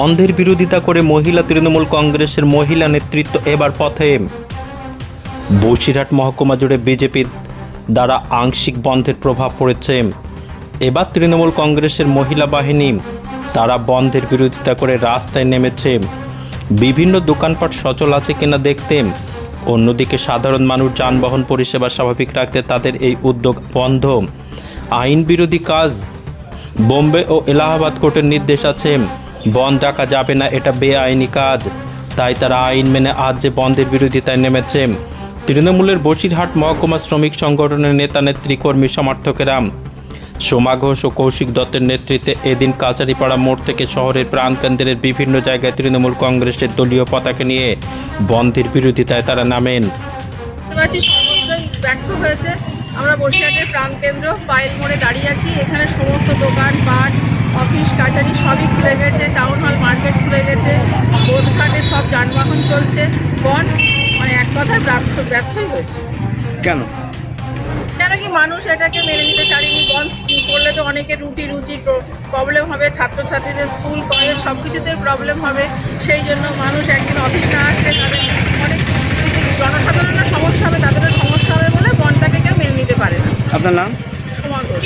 বন্ধের বিরোধিতা করে মহিলা তৃণমূল কংগ্রেসের মহিলা নেতৃত্ব এবার পথে। বসিরহাট মহকুমা জুড়ে বিজেপির দ্বারা আংশিক বন্ধের প্রভাব পড়েছে। এবার তৃণমূল কংগ্রেসের মহিলা বাহিনী তারা বন্ধের বিরোধিতা করে রাস্তায় নেমেছে। বিভিন্ন দোকানপাট সচল আছে কিনা দেখতে। অন্যদিকে সাধারণ মানুষ যানবাহন পরিষেবা স্বাভাবিক রাখতে তাদের এই উদ্যোগ বন্ধ। আইন বিরোধী কাজ বোম্বে ও এলাহাবাদ কোর্টের নির্দেশ আছে। বন্ধ রাখা যাবে না, এটা বেআইনি কাজ। তাই তারা আইন মেনে আজ যে বন্ধের বিরোধিতায় নেমেছে। তৃণমূলের বসিরহাট মহকুমা শ্রমিক সংগঠনের নেতা, নেত্রী, কর্মী, সমর্থকেরা। সোমা ঘোষ ও কৌশিক দত্তের নেতৃত্বে এদিন কাচারিপাড়া মোড় থেকে শহরের প্রাণকেন্দ্রের বিভিন্ন জায়গায় তৃণমূল কংগ্রেসের দলীয় পতাকা নিয়ে বন্ধের বিরোধিতায় তারা নামেন। আমরা বসিরহাটের প্রাণকেন্দ্র পায়েল মোড়ে দাঁড়িয়ে আছি। এখানে সমস্ত দোকান পাট অফিস কাছারি সবই খুলে গেছে টাউন হল মার্কেট খুলে গেছে বোধঘাটে সব যানবাহন চলছে। বন মানে এক কথায় ব্যর্থ ব্যর্থই হয়েছে। কেন? কেন কি মানুষ এটাকে মেনে নিতে চায়নি? বন্ধ করলে তো অনেকের রুটি রুচি প্রবলেম হবে ছাত্রছাত্রীদের স্কুল কলেজ সব কিছুতে প্রবলেম হবে। সেই জন্য মানুষ একদিন অফিস না আসলে তাদের অনেক জনসাধারণের সমস্যা হবে তাদেরও সমস্যা হবে বলে বনটাকে কেউ মেনে নিতে পারে না। আপনার নাম? সমাগম